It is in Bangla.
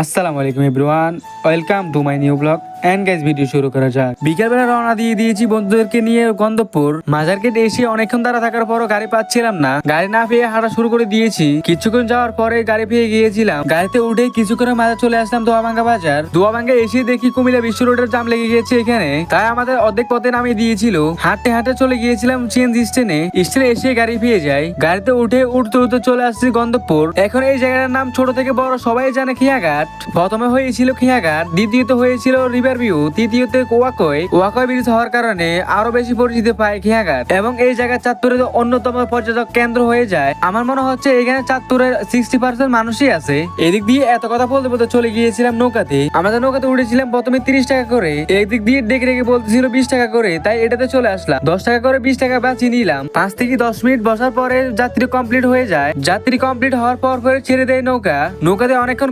আসসালামু আলাইকুম everyone welcome to my new blog. And guys video শুরু করা যাক। বিকালবেলা রওনা দিয়ে দিয়েছি বন্ধুদেরকে নিয়ে গন্ধপুর মাজার গেটে এসে অনেকক্ষণ থাকার পরও গাড়ি পাচ্ছিলাম না। গাড়ি না পেয়ে হাঁটা শুরু করে দিয়েছি। কিছুক্ষণ যাওয়ার পরে গাড়ি পেয়ে গিয়েছিলাম। গাড়িতে উঠে চলে আসলাম বাজার। এসে দেখি কুমিল্লা বিশ্ব রোডের জাম লেগে গিয়েছে এখানে। তাই আমাদের অর্ধেক পথে নামিয়ে দিয়েছিল। হাঁটতে হাঁটতে চলে গিয়েছিলাম চেঞ্জ স্টেনে। স্টেনে এসে গাড়ি পেয়ে যাই। গাড়িতে উঠে উঠতে উঠতে চলে আসছি গন্ধপুর এখন এই জায়গাটার নাম ছোট থেকে বড় সবাই জানে খিয়াঘাট। প্রথমে হয়েছিল খিয়াঘাট, দ্বিতীয়ত হয়েছিল রিভার ভিউ তৃতীয়তে ওয়াকই ওয়াকই ব্রিজ হওয়ার কারণে আরও বেশি পরিচিতি পায় খিয়াঘাট এবং এই জায়গা চাঁদপুরের অন্যতম পর্যটক কেন্দ্র হয়ে যায়, আমার মনে হচ্ছে এখানে চাঁদপুরের সিক্সটি পার্সেন্ট মানুষই আছে। এদিক দিয়ে এত কথা বলতে বলতে চলে গিয়েছিলাম নৌকাতে। আমাদের নৌকাতে উঠেছিলাম প্রথমে তিরিশ টাকা করে। এদিক দিয়ে ডেকে ডেকে বলতেছিল বিশ টাকা করে। তাই এটাতে চলে আসলাম। দশ টাকা করে বিশ টাকা বাঁচিয়ে নিলাম। পাঁচ থেকে দশ মিনিট বসার পরে যাত্রী কমপ্লিট হয়ে যায়। যাত্রী কমপ্লিট হওয়ার পর পরে ছেড়ে দেয় নৌকা। নৌকাতে অনেকক্ষণ